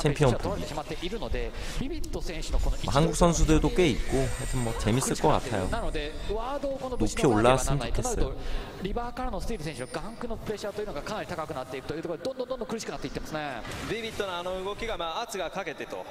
챔피언 분이. 뭐 한국 선수들도 꽤 있고 하여튼 뭐 재밌을 것 같아요. 높이 올라왔으면 좋겠어요. リバーからのスティール選手のガンクのプレッシャーというのがかなり高くなっていくというところでどんどんどんどん苦しくなっていってますねビビットなあの動きが、まあ、圧がかけてと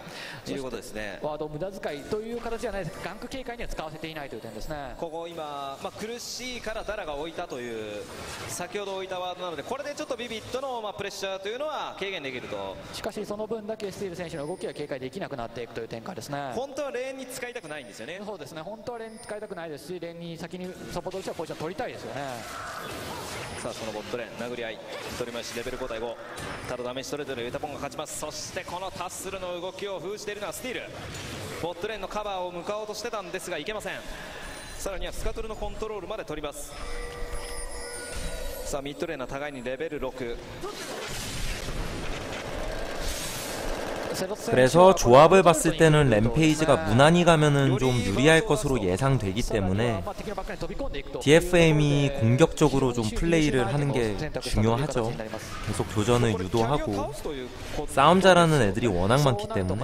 いうことですねワードを無駄遣いという形じゃないですガンク警戒には使わせていないという点ですねここ今、まあ、苦しいからダラが置いたという先ほど置いたワードなのでこれでちょっとビビットの、まあ、プレッシャーというのは軽減できるとし かしその分だけスティール選手の動きが警戒できなくなっていくという展開ですね。本当はレーンに使いたくないんですよね。そうですね。本当はレーンに使いたくないですしレーンに先にサポートとしてはポジション取りたいですよね。さあそのボットレーン殴り合い取り回しレベル5対5ただダメージトレードでユタポンが勝ちます。そしてこのタッスルの動きを封じているのはスティール。ボットレーンのカバーを向かおうとしてたんですがいけません。さらにはスカトルのコントロールまで取ります。さあミッドレーンは互いにレベル6 그래서 조합을 봤을 때는 램페이지가 무난히 가면은 좀 유리할 것으로 예상되기 때문에 DFM이 공격적으로 좀 플레이를 하는 게 중요하죠. 계속 교전을 유도하고 싸움 잘하는 애들이 워낙 많기 때문에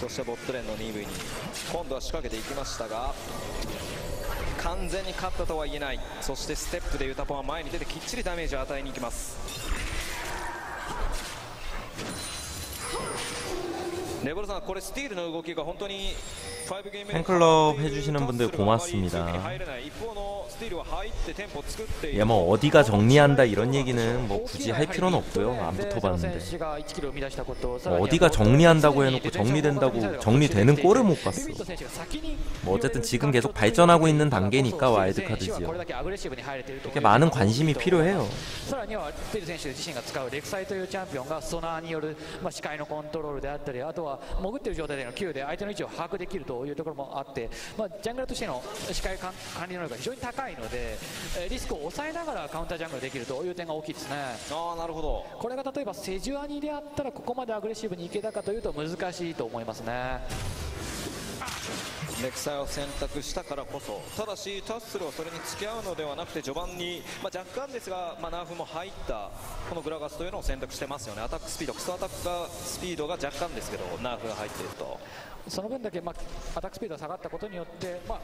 そしてボットレーンの2部に今度は仕掛けていきましたが完全に勝ったとは言えない。そしてステップでユタポンは前に出てきっちりダメージを与えにいきます。レボルさんこれスティールの動きが本当に 팬클럽 해주시는 분들 고맙습니다. 예, 뭐 어디가 정리한다 이런 얘기는 뭐 굳이 할 필요는 없고요. 안 붙어봤는데 뭐 어디가 정리한다고 해놓고 정리된다고 정리되는 꼴을 못 봤어. 뭐 어쨌든 지금 계속 발전하고 있는 단계니까 와일드카드지요. 이렇게 많은 관심이 필요해요. まあ、視界のコントロールであったり、あとは潜っている状態での球で相手の位置を把握できるというところもあって、まあ、ジャングルとしての視界管管理能力が非常に高いのでえーリスクを抑えながらカウンタージャングルできるという点が大きいですね。ああなるほど。これが例えばセジュアニであったらここまでアグレッシブにいけたかというと難しいと思いますねレクサイを選択したからこそただしタッスルはそれに付き合うのではなくて序盤に、まあ、若干ですが、まあ、ナーフも入ったこのグラガスというのを選択してますよね。アタックスピードクソアタックがスピードが若干ですけどナーフが入っていると。その分だけ、まあ、アタックスピードが下がったことによって、まあ、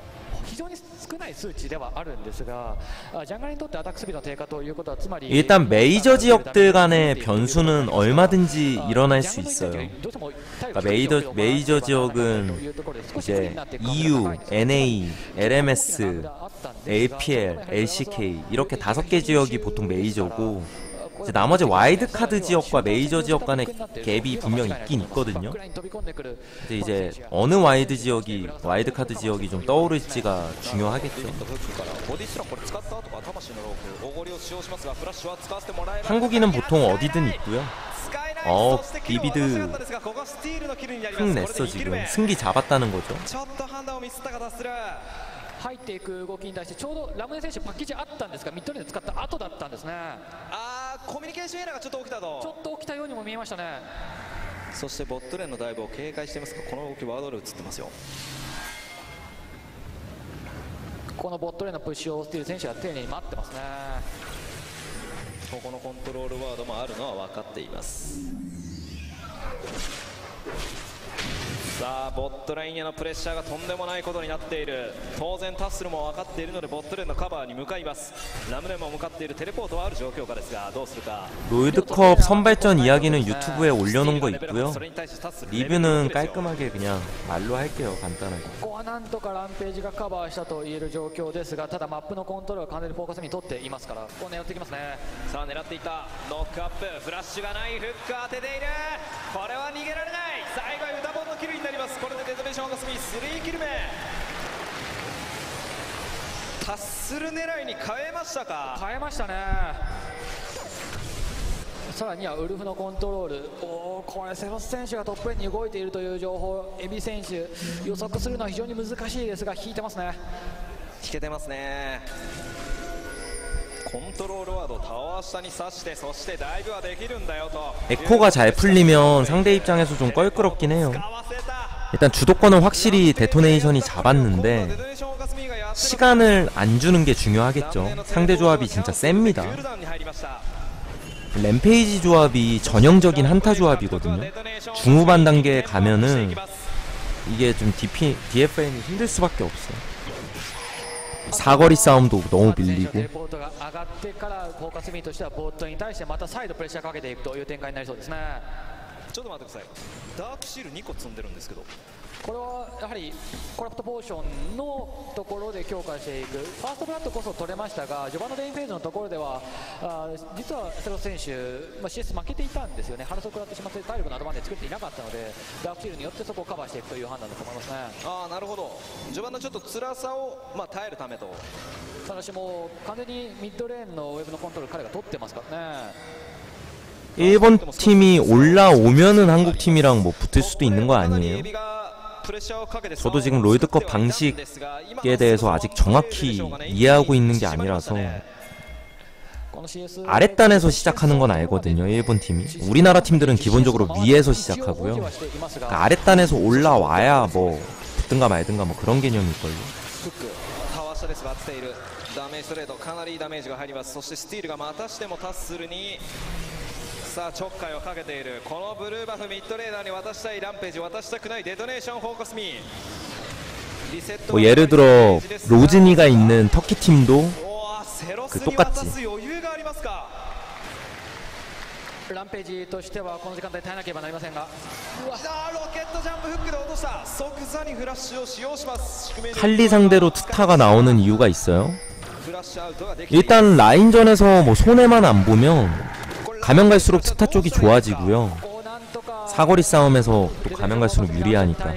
일단 메이저 지역들 간의 변수는 얼마든지 일어날 수 있어요. 그러니까 메이저, 메이저 지역은 이제 EU, NA, LMS, APL, LCK 이렇게 다섯 개 지역이 보통 메이저고 이제 나머지 와이드 카드 지역과 메이저 지역 간의 갭이 분명 있긴 있거든요. 근데 이제 어느 와이드 지역이 와이드 카드 지역이 좀 떠오를지가 중요하겠죠. 한국인은 보통 어디든 있고요. 어, 비비드 흥 냈어 지금 승기 잡았다는 거죠. 入っていく動きに対してちょうどラムネ選手パッケージあったんですがミッドレンジ使った後だったんですねあコミュニケーションエラーがちょっと起きたちょとっと起きたようにも見えましたね。そしてボットレーンのダイブを警戒していますがこの動きワードル映ってますよ。このボットレーンのプッシュをスティール選手が丁寧に待ってますね。ここのコントロールワードもあるのは分かっていますさあボットラインへのプレッシャーがとんでもないことになっている当然タッスルも分かっているのでボットレーンのカバーに向かいますラムレも向かっているテレポートはある状況下ですがどうするか 롤드컵 선발전 이야기는 유튜브에 올려놓은 거 レベル 있고요. それに対してタッスル 리뷰는 깔끔하게 그냥 말로 할게요. 간단하게. ここはなんとかランページがカバーしたと言える状況ですがただマップのコントロールは完全にフォーカスに取っていますからここ狙っていきますねさあ狙っていったノックアップフラッシュがないフック当てているこれは逃げられない最後はユタボンの キルになります。これでデトネーションが済み3キル目。タッスル狙いに変えましたか？変えましたね。さらにはウルフのコントロール。おーこれセロス選手がトップレーンに動いているという情報。エビ選手予測するのは非常に難しいですが引いてますね。引けてますね コントロールワードタワー下に刺してそしてダイブはできるんだよと 에코가 잘 풀리면 상대 입장에서 좀 껄끄럽긴 해요 使わせた 일단 주도권은 확실히 데토네이션이 잡았는데 デトネーションオーガスミーがやっての 시간을 안 주는 게 중요하겠죠 상대 조합이 진짜 셉니다 クールダウンに入りました 램페이지 조합이 전형적인 한타 조합이거든요 중후반 단계에 가면은 이게 좀 DP, DFN이 힘들 수밖에 없어요 사거리 싸움도 너무 밀리고 ちょっと待ってください。ダークシール2個積んでるんですけど。これはやはりコラプトポーションのところで強化していくファーストブラッドこそ取れましたが序盤のレインフェーズのところではあー実はセロス選手、まあ、CS 負けていたんですよね、反則食らってしまって体力のアドバンテージ作っていなかったのでダークシールによってそこをカバーしていくという判断だと思いますね。ああなるほど。序盤のちょっと辛さを、まあ、耐えるためと。ただしもう完全にミッドレーンのウェブのコントロール彼が取ってますからね 일본 팀이 올라오면은 한국 팀이랑 뭐 붙을 수도 있는 거 아니에요? 저도 지금 롤드컵 방식에 대해서 아직 정확히 이해하고 있는 게 아니라서 この CS 아랫단에서 시작하는 건 알거든요 일본 팀이 우리나라 팀들은 기본적으로 위에서 시작하고요 그러니까 아랫단에서 올라와야 뭐 붙든가 말든가 뭐 그런 개념일걸요 フックタワー下です割っているダメージストレートかなりいいダメージが入りますそしてスティールがまたしてもタッスルに さあちょっかいをかけているこのブルーバフミッドレーダーに渡したいランページ渡したくないデトネーションフォーカスミーリセット 뭐 예를 들어 로즈니가 있는 터키 팀도 おーセロスに그 똑같지 渡す余裕がありますかランページとしてはこの時間帯耐えなければなりませんがうわあーロケットジャンプフックで落とした即座にフラッシュを使用します宿命の 칼리 상대로 트타가 나오는 이유가 있어요 フラッシュアウトができている 일단 라인전에서 뭐 손해만 안 보면 가면 갈수록 스타 쪽이 좋아지고요. 사거리 싸움에서 또 가면 갈수록 유리하니까.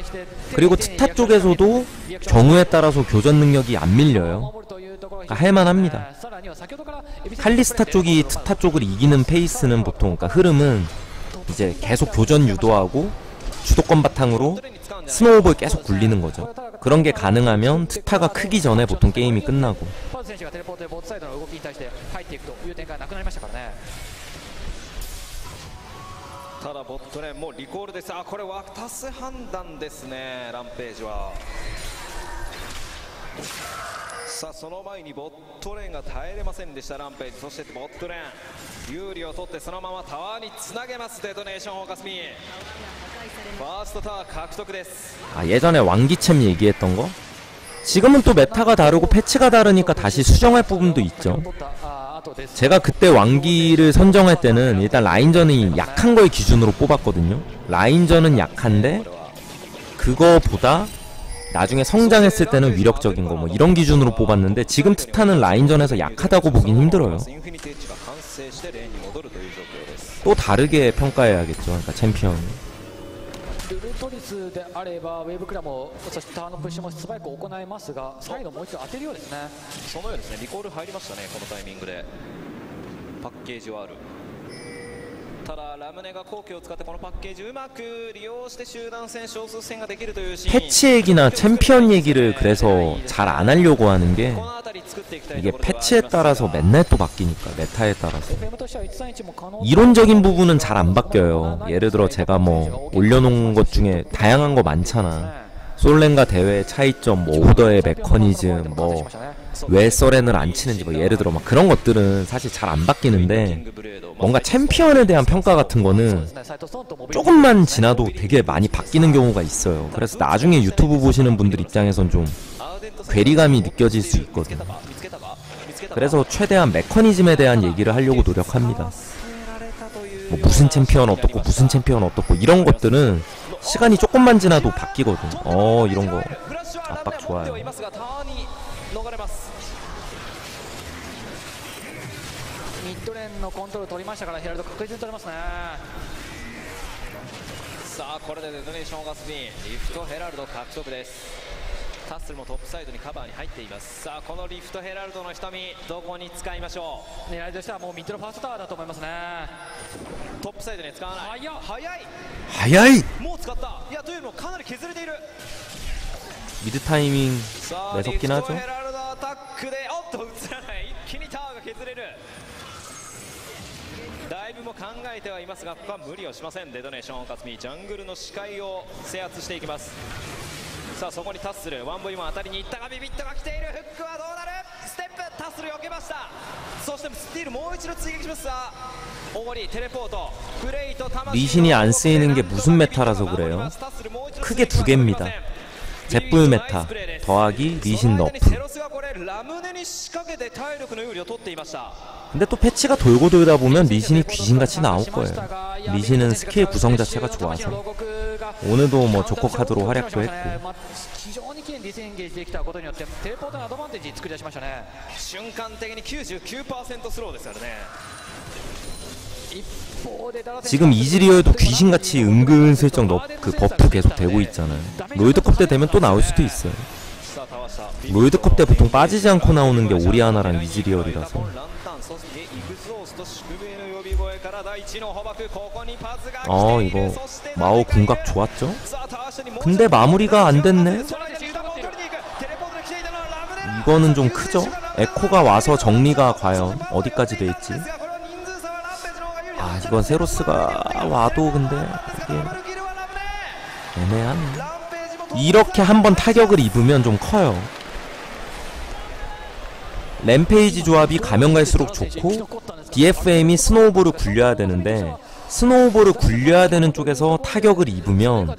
그리고 스타 쪽에서도 경우에 따라서 교전 능력이 안 밀려요. 그러니까 할만합니다. 칼리스타 쪽이 스타 쪽을 이기는 페이스는 보통 그러니까 흐름은 이제 계속 교전 유도하고 주도권 바탕으로 스노우볼 계속 굴리는 거죠. 그런 게 가능하면 스타가 크기 전에 보통 게임이 끝나고. たからねただボットレーンもうリコールですあこれ渡す判断ですねランページはさあその前にボットレーンが耐えれませんでしたランページそしてボットレーン有利を取ってそのままタワーにつなげますデトネーションフォーカスミーファーストタワー獲得です 아 예전에 왕기챔 얘기했던 거 지금은 또 메타가 다르고 패치가 다르니까 다시 수정할 부분도 있죠 取ったあ後です 제가 그때 왕기를 선정할 때는 일단 라인전이 약한 걸 기준으로 뽑았거든요. 라인전은 약한데 그거보다 나중에 성장했을 때는 위력적인 거 뭐 이런 기준으로 뽑았는데 지금 트타는 라인전에서 약하다고 보긴 힘들어요. 또 다르게 평가해야겠죠. 그러니까 챔피언. トリスであればウェーブクラもそしてターンのプッシュも素早く行いますが最後もう一度当てるようですね。そのようですね。リコール入りましたねこのタイミングで。パッケージはある。ただラムネが後期を使ってこのパッケージうまく利用して集団戦少数戦ができるというシーン 패치 얘기나 챔피언 얘기를 그래서 잘 안 하려고 하는 게 この辺り作っていきたい 이게 ところではあります 패치에 따라서 맨날 또 바뀌니까 메타에 따라서 FM としては131も可能 이론적인 부분은 잘 안 바뀌어요. 예를 들어 제가 뭐 올려놓은 것 중에 다양한 거 많잖아. 솔랭과 대회의 차이점, 뭐 오더의 메커니즘, 뭐 왜 서렌을 안 치는지 뭐 예를 들어 막 그런 것들은 사실 잘 안 바뀌는데 뭔가 챔피언에 대한 평가 같은 거는 조금만 지나도 되게 많이 바뀌는 경우가 있어요. 그래서 나중에 유튜브 보시는 분들 입장에선 좀 괴리감이 느껴질 수 있거든요. 그래서 최대한 메커니즘에 대한 얘기를 하려고 노력합니다. 뭐 무슨 챔피언 어떻고 무슨 챔피언 어떻고 이런 것들은 시간이 조금만 지나도 바뀌거든. 어 이런 거 압박 좋아요. のコントロール取りましたからヒラルド確実に取れますね。さあこれでデトネーションガスピン。リフトヘラルド獲得です。タッスルもトップサイドにカバーに入っています。さあこのリフトヘラルドの瞳どこに使いましょう？狙いとしてはもうミッドのファーストタワーだと思いますね。トップサイドに使わない。早い。早い。もう使った。いやというのもかなり削れている。ミルタイミング。さあリフトヘラルドアタックでおっと映らない。一気にタワーが削れる。考えてはいますがここは無理をしません。デネーション勝美ジャングルの視界を制圧していきます。さあそこにタッスル。ワンボイも当たりにいったがビビットが来ている。フックはどうなる？ステップ。タッスル避けました。そしてスティールもう一度追撃します。が신이 안 쓰이는 게 무슨 메타라서 그래 요? 크게 두 개입니 다. 더하기 리신 너 프. 근데 또 패치가 돌고 돌다 보면 리신이 귀신같이 나올 거예요. 리신은 스킬 구성 자체가 좋아서. 오늘도 뭐 조커 카드로 활약도 했고. 지금 이즈리얼도 귀신같이 은근슬쩍 너, 그 버프 계속 되고 있잖아요. 롤드컵 때 되면 또 나올 수도 있어요. 롤드컵 때 보통 빠지지 않고 나오는 게 오리아나랑 이즈리얼이라서 어 아, 이거 마오 궁각 좋았죠? 근데 마무리가 안 됐네? 이거는 좀 크죠? 에코가 와서 정리가 과연 어디까지 돼있지? 아 이건 세로스가 와도 근데 이게 애매하네 이렇게 한번 타격을 입으면 좀 커요. 램페이지 조합이 가면 갈수록 좋고 DFM이 스노우볼을 굴려야 되는데 스노우볼을 굴려야 되는 쪽에서 타격을 입으면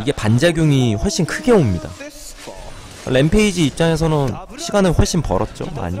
이게 반작용이 훨씬 크게 옵니다. 램페이지 입장에서는 시간을 훨씬 벌었죠 많이.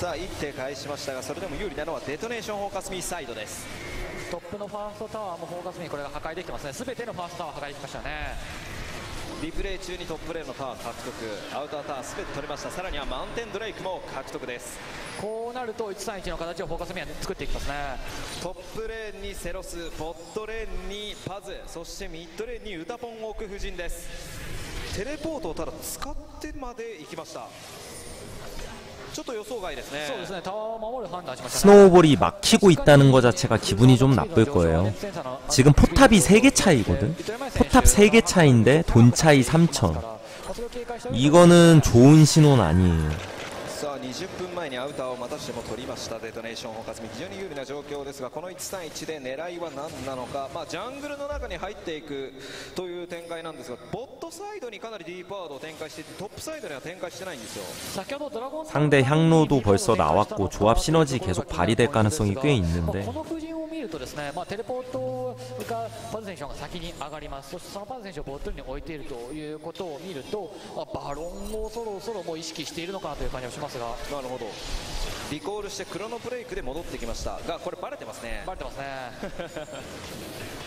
さあ一手返しましたがそれでも有利なのはデトネーションフォーカスミーサイドです。トップのファーストタワーもフォーカスにこれが破壊できてますね。全てのファーストタワー破壊できましたね。リプレイ中にトップレーンのタワー獲得。アウタータワー全て取れました。さらにはマウンテンドレイクも獲得です。こうなると131の形をフォーカスミは作っていきますね。トップレーンにセロスボットレーンにパズそしてミッドレーンにウタポンを置く布陣です。テレポートをただ使ってまで行きました 스노우볼이 막히고 있다는 것 자체가 기분이 좀 나쁠 거예요. 지금 포탑이 3개 차이거든? 포탑 3개 차인데 돈 차이 3천. 이거는 좋은 신호는 아니에요. さあ20分前にアウターをまたしても取りましたデトネーションホカスミ非常に有利な状況ですがこの131で狙いは何なのか、まあ、ジャングルの中に入っていくという展開なんですがボットサイドにかなりディープワードを展開していてトップサイドには展開してないんですよ 先ほどドラゴン 상대 향로도 벌써 나왔고 조합 시너지 계속 발휘될 가능성이 꽤 있는데 この布陣を見るとですね、まあ、テレポートがパズ選手が先に上がりますそしてそのパズ選手をボットに置いているということを見るとあバロンをそろそろもう意識しているのかなという感じがしますが なるほどリコールしてクロノブレイクで戻ってきましたがこれバレてますねバレてますね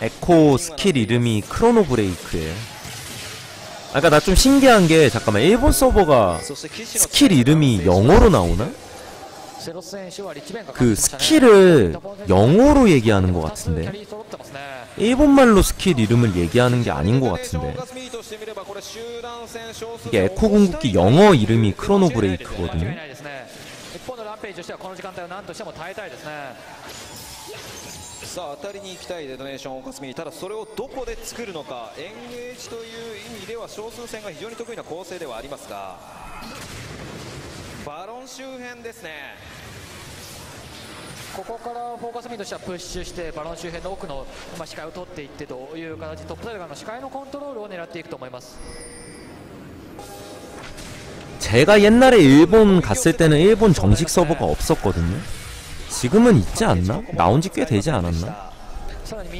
에코 스킬 이름이 크로노 브레이크예요. 아까 나 좀 신기한 게 잠깐만 일본 서버가 そして騎士の 스킬 이름이 영어로 나오나? セロス選手はリッチベンが 그 스킬을 영어로 얘기하는 것 キャ 같은데 リー揃ってますね 일본말로 스킬 이름을 얘기하는 게 아닌 것 같은데 이게 에코 궁극기 영어 이름이 크로노 間違い 브레이크거든요. ンページとしてはこの時間帯を何としても耐えたいですね。さあ当たりに行きたいデトネーションオーカスミただそれをどこで作るのかエンゲージという意味では少数戦が非常に得意な構成ではありますがバロン周辺ですね。ここからフォーカスミーとしてはプッシュしてバロン周辺の奥の、まあ、視界を取っていってという形でトップサイド側の視界のコントロールを狙っていくと思います 제가 옛날에 일본 갔을 때는 일본 정식 서버가 없었거든요. 지금은 있지 않나? 나온 지 꽤 되지 않았나?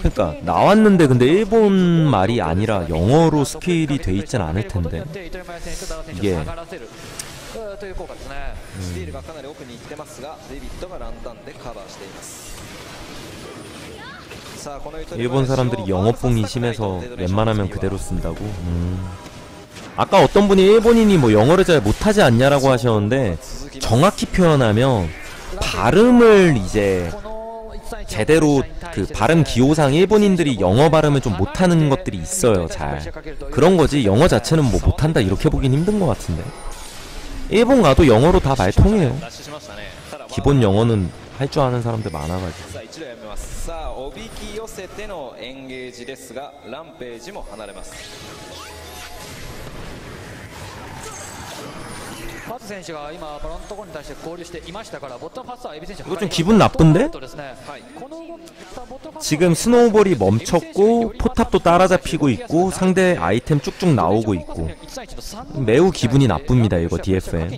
그러니까 나왔는데 근데 일본 말이 아니라 영어로 스케일이 돼 있진 않을 텐데 이게 음. 일본 사람들이 영어뽕이 심해서 웬만하면 그대로 쓴다고? 음. 아까 어떤 분이 일본인이 뭐 영어를 잘 못하지 않냐라고 하셨는데 정확히 표현하면 발음을 이제 제대로 그 발음 기호상 일본인들이 영어 발음을 좀 못하는 것들이 있어요. 잘 그런 거지 영어 자체는 뭐 못한다 이렇게 보긴 힘든 것 같은데. 일본 가도 영어로 다 말 통해요. 脱出しましたねただ 기본 영어는 할 줄 아는 사람들 많아가지고. さあ一度やめますさあおびき寄せてのエンゲージですがランページも離れます パス選手が今バロンのところに対して合流していましたからボットパスはエビ選手이거좀기분나쁜데? 지금 스노우볼이 멈췄고 포탑도 따라잡히고 있고 상대 아이템 쭉쭉 나오고 있고. 매우 기분이 나쁩니다 이거 DFM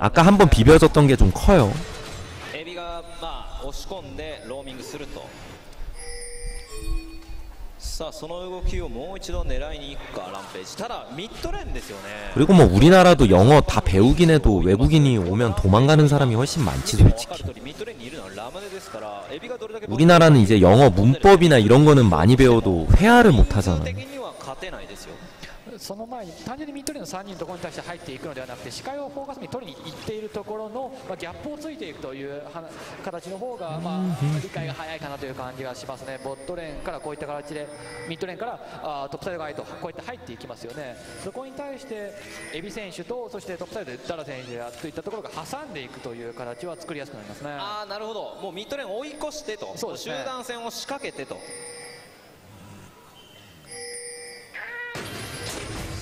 아까 한번 비벼졌던 게 좀 커요. さあその動きをもう一度狙いに行くかランページただミッドレンですよね그리고 뭐 우리나라도 영어 다 배우긴 해도 외국인이 오면 도망가는 사람이 훨씬 많지 솔직히 우리나라는 이제 영어 문법이나 이런 거는 많이 배워도 회화를 못 하잖아요. 어, その前に単純にミッドレーンの3人のところに対して入っていくのではなくて視界をフォーカスに取りに行っているところの、まあ、ギャップをついていくというは形の方が、まあ、理解が早いかなという感じがしますね。ボットレーンからこういった形でミッドレーンからあートップサイド側へとこうやって入っていきますよね。そこに対してエビ選手とそしてトップサイドでダラ選手やといったところが挟んでいくという形は作りやすくなりますね。ああなるほど。もうミッドレーン追い越してと。ね。集団戦を仕掛けてと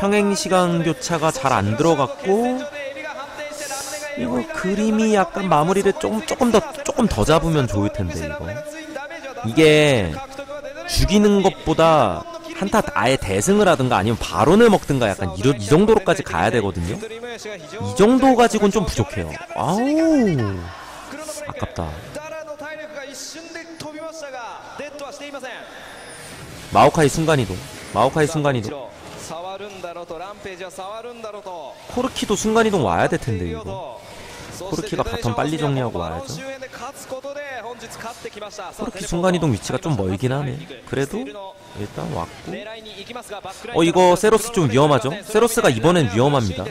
평행 시간 교차가 잘 안 들어갔고 이거 그림이 약간 마무리를 조금 조금 더 조금 더 잡으면 좋을 텐데 이거. 이게 죽이는 것보다 한타 아예 대승을 하든가 아니면 발언을 먹든가 약간 이러, 이 정도로까지 가야 되거든요. 이 정도 가지고는 좀 부족해요. 아우 아깝다. 마오카이 순간이도 마오카이 순간이도 코르키도 순간이동 와야 될 텐데 이거 코르키가 바텀 빨리 정리하고 와야죠. 코르키 순간이동 위치가 좀 멀긴 하네 그래도 일단 왔고 어 이거 세로스 좀 위험하죠 세로스가 이번엔 위험합니다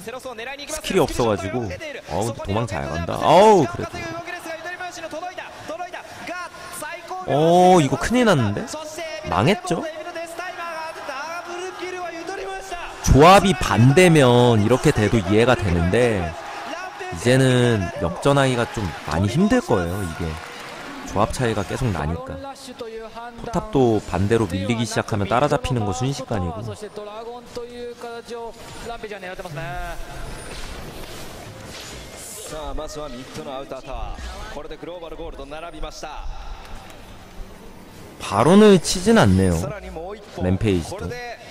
스킬이 없어가지고 어우 근데 도망 잘 간다 어우 그래도 어 이거 큰일 났는데 망했죠 조합이 반대면 이렇게 돼도 이해가 되는데 이제는 역전하기가 좀 많이 힘들 거예요 이게. 조합 차이가 계속 나니까. 포탑도 반대로 밀리기 시작하면 따라잡히는 거 순식간이고. 바론을 치진 않네요. 램페이지도.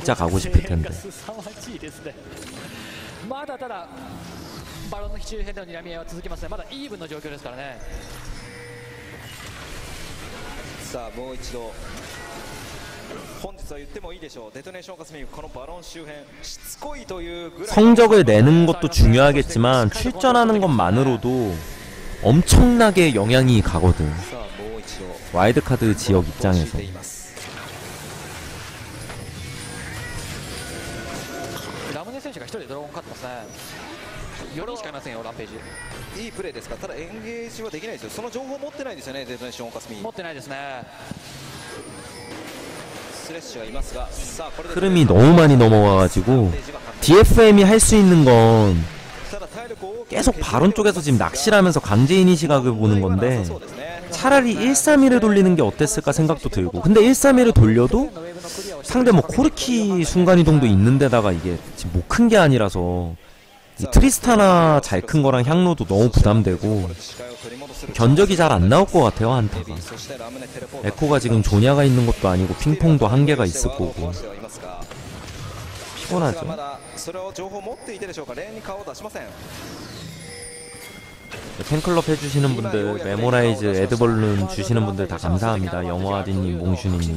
진짜 가고 싶을 텐데. 성적을 내는 것도 중요하겠지만 출전하는 것만으로도 엄청나게 영향이 가거든. 와이드카드 지역 입장에서. 4人しかいませんよランページいいプレーですがただエンゲージはできないですよその情報を持ってないですよねデトネーションオカスミ持ってないですねスレッシュがいますがさあこれで 흐름이 너무 많이 넘어와가지고 ページが確定 DFM이 할 수 있는 건 ただ体力を大きく 계속 바론 쪽에서 지금 낚시를 하면서 강제 이니 시각을 보는 건데 そうですね 차라리 131을 돌리는 게 어땠을까 생각도 들고 근데 131을 돌려도 상대 뭐 코르키 순간이동도 있는데다가 이게 지금 뭐 큰 게 아니라서 이 트리스타나 잘 큰 거랑 향로도 너무 부담되고 견적이 잘 안 나올 것 같아요 한타가 에코가 지금 조냐가 있는 것도 아니고 핑퐁도 한계가 있을 거고 피곤하죠 팬클럽 해주시는 분들, 메모라이즈, 에드벌룬 주시는 분들 다 감사합니다. 영어아디님, 몽슈님.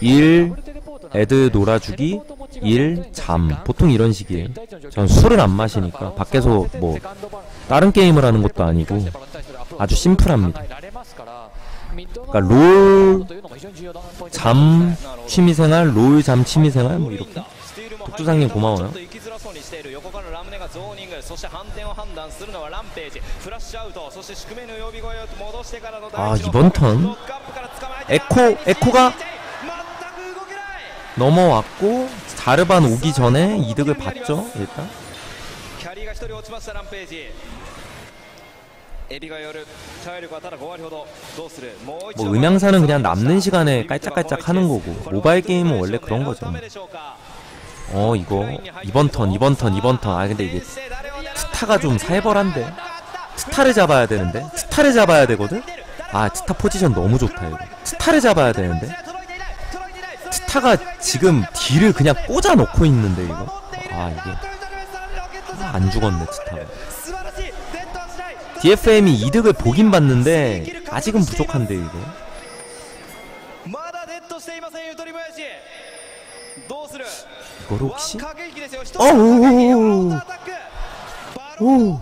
일, 애들 놀아주기, 일, 잠 보통 이런 식이에요. 전 술을 안 마시니까 밖에서 뭐 다른 게임을 하는 것도 아니고 아주 심플합니다. 그러니까 롤, 잠, 취미생활, 롤, 잠, 취미생활 뭐 이렇게. 독주상님 고마워요. ちょっと行きづらそうにしている横からラムネがゾーニングそして反転を判断するのはランページフラッシュアウトそして宿命の呼び声を戻してからの 아 第一の 이번 턴 ロックアップから捕まえて 에코 에코가 全く動けない 넘어왔고 자르반 오기 전에 이득을 봤죠 일단. 뭐 음향사는 그냥 남는 시간에 깔짝깔짝 하는 거고. 모바일 게임은 원래 그런 거죠. 어 이거 이번 턴 이번 턴 이번 턴아 근데 이게 스타가 좀 살벌한데. 스타를 잡아야 되는데. 스타를 잡아야 되거든? 아 스타 포지션 너무 좋다 이거. 스타를 잡아야 되는데. 스타가 지금 딜을 그냥 꽂아 놓고 있는데 이거? 아 이게 아, 안 죽었네 스타가 DFM이 이득을 보긴 봤는데 아직은 부족한데 이거? 이걸 혹시? 어우 오우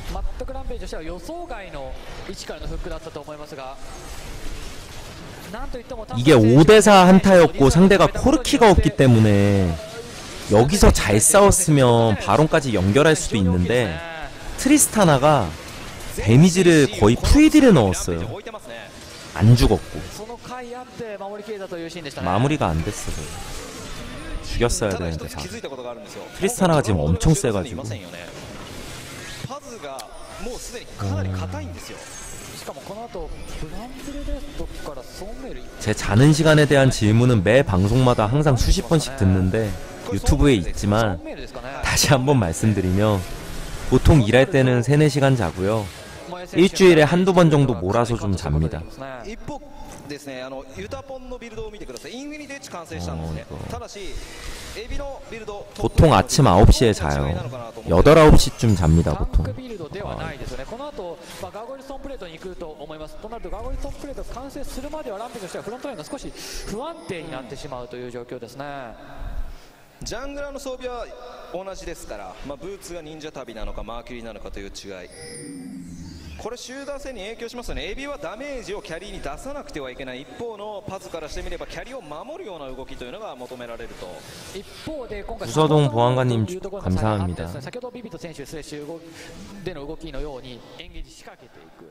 全くランページとしては予想外の位置からのフックだったと思いますがなんといっても 이게 5대4 한타였고 상대가 코르키가 없기 때문에 여기서 잘 싸웠으면 바론까지 연결할 수도 있는데 트리스타나가 데미지를 거의 프리딜에 넣었어요 置いてますね 안 죽었고 その甲斐あって守りきれたというシーンでしたね 마무리가 안 됐어 그거. 죽였어야 ただ一 되는데 つ 다 気づいたことがあるんですよクリスタナが지금 엄청 い 세가지고 ませんよねパズが もうすでにかなり硬いんですよしかもこの後ブランブルレストからソンメル 제 자는 시간에 대한 질문은 매 방송마다 항상 수십 번씩 듣는데 유튜브에 있지만 ソンメルですかね 다시 한번 말씀드리면 보통 일할 때는 3, 4시간 자고요 일주일에 한두 번 정도 몰아서 좀 잡니다 一方 ですねあのユタポンのビルドを見てくださいインフィニティッチ完成したんですねおーただしエビのビルド 보통 아침 9시에 자요 8, 9시쯤 잡니다 タン 보통 クビルドではないですよね、この後、まあガーゴイルストーンプレートに行くと思います、となるとガーゴイルストーンプレートが完成するまではランペとしてはフロントラインが少し不安定になってしまうという状況ですね。ジャングラーの装備は同じですから、まあ、ブーツが忍者旅なのかマーキュリーなのかという違い これ集団戦に影響しますよねエビはダメージをキャリーに出さなくてはいけない一方のパズからしてみればキャリーを守るような動きというのが求められると一方で今回 구서동 サポート 보안관님 というところ 감사합니다 の差があってですね先ほどビビット選手スレッシュ動での動きのようにエンゲージ仕掛けていく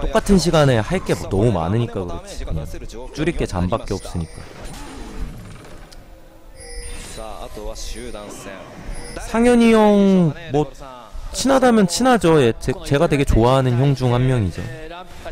똑같은 시간에 할게뭐 너무 많으니까 그렇지. 그냥 줄일 게 잠밖에 없으니까. 상현이 형 뭐 친하다면 친하죠. 예, 제, 제가 되게 좋아하는 형 중 한 명이죠. えーラ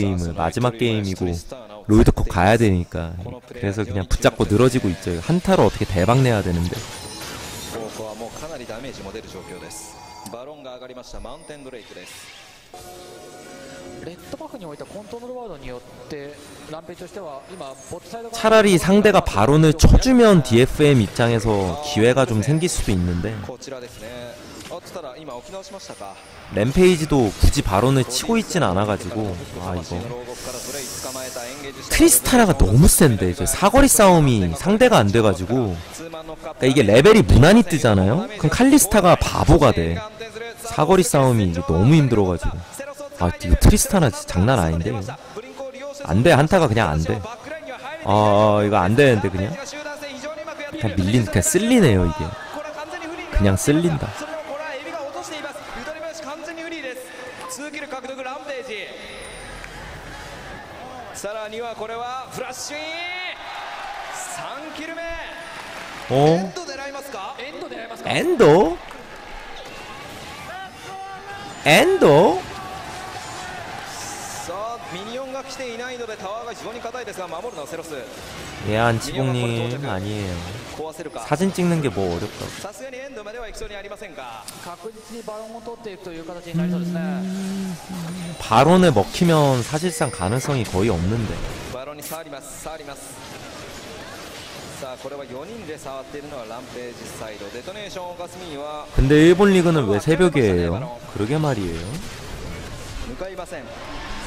게임은 아, 마지막 게임이고 로이드컵 가야 되니까. 네. 그래서 그냥 붙잡고 그렇죠. 늘어지고 있죠. 한타로 어떻게 대박 내야 되는데. 뭐, 뭐, 뭐, 차라리 상대가 바론을 쳐주면 네. DFM 입장에서 기회가 좀 생길 수도 있는데. 아, 네. 램페이지도 굳이 바론을 치고 있진 않아가지고 아 이거 트리스타라가 너무 센데 저 그 사거리 싸움이 상대가 안 돼가지고 그러니까 이게 레벨이 무난히 뜨잖아요 그럼 칼리스타가 바보가 돼 사거리 싸움이 이게 너무 힘들어가지고 아 이거 트리스타나 장난 아닌데 안 돼, 한타가 그냥 안 돼. 아, 아, 아, 이거 안 되는데, 그냥. 그냥 밀린, 그냥 쓸리네요, 이게. 그냥 쓸린다. 獲得ランページ。さらにはこれはフラッシュイン。3キル目。エンド狙いますか？エンド狙いますか？エンド？エンド？ミニオンが来ていないのでタワーが非常に硬いですが守るのはセロス 예안 치봉님 아니에요 壊せるか 사진 찍는 게 뭐 어렵다 さすがにエンドまでは行きそうにありませんか確実にバロンを取っていくという形になりそうですね 바론을 먹히면 사실상 가능성이 거의 없는데 バロンに触ります触りますさあこれは4人で触っているのはランページサイドデトネーションガスミンは 근데 일본 리그는 왜 새벽이에요? 그러게 말이에요 向かいません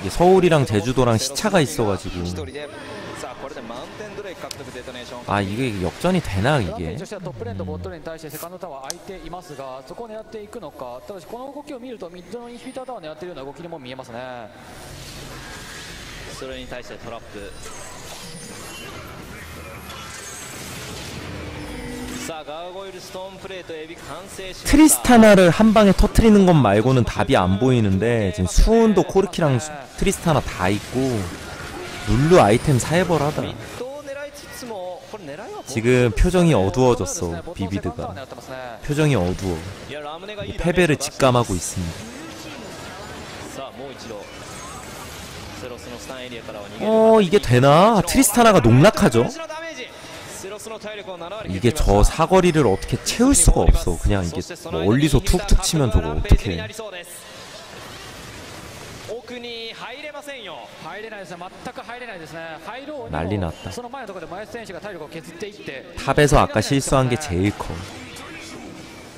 이게 서울이랑 제주도랑 시차가 있어가지고 아 이게 역전이 되나 이게 음. 트리스타나를 한 방에 터트리는 것 말고는 답이 안 보이는데 지금 수은도 코르키랑 트리스타나 다 있고 룰루 아이템 사해벌하다 지금 표정이 어두워졌어 비비드가 표정이 어두워 패배를 직감하고 있습니다 어 이게 되나? 트리스타나가 농락하죠? 아, 이게 저 사거리를 어떻게 채울 수가 없어. 그냥 이게 멀리서 툭툭 치면 저거 어떻게. 난리 났다. 탑에서 아까 실수한 게 제일 커.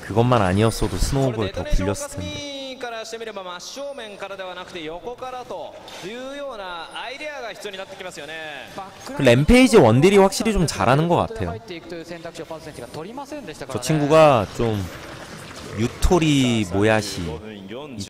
그것만 아니었어도 스노우볼 더 굴렸을 텐데. から からしてみれば真正面からではなくて横からというようなアイデアが必要になってきますよね 그 램페이지 원딜이 확실히 좀 잘하는 것 같아요. 入っていくという選択肢をパズ選手が取りませんでしたから 저 ね 친구가 좀 유토리 모야시 5分40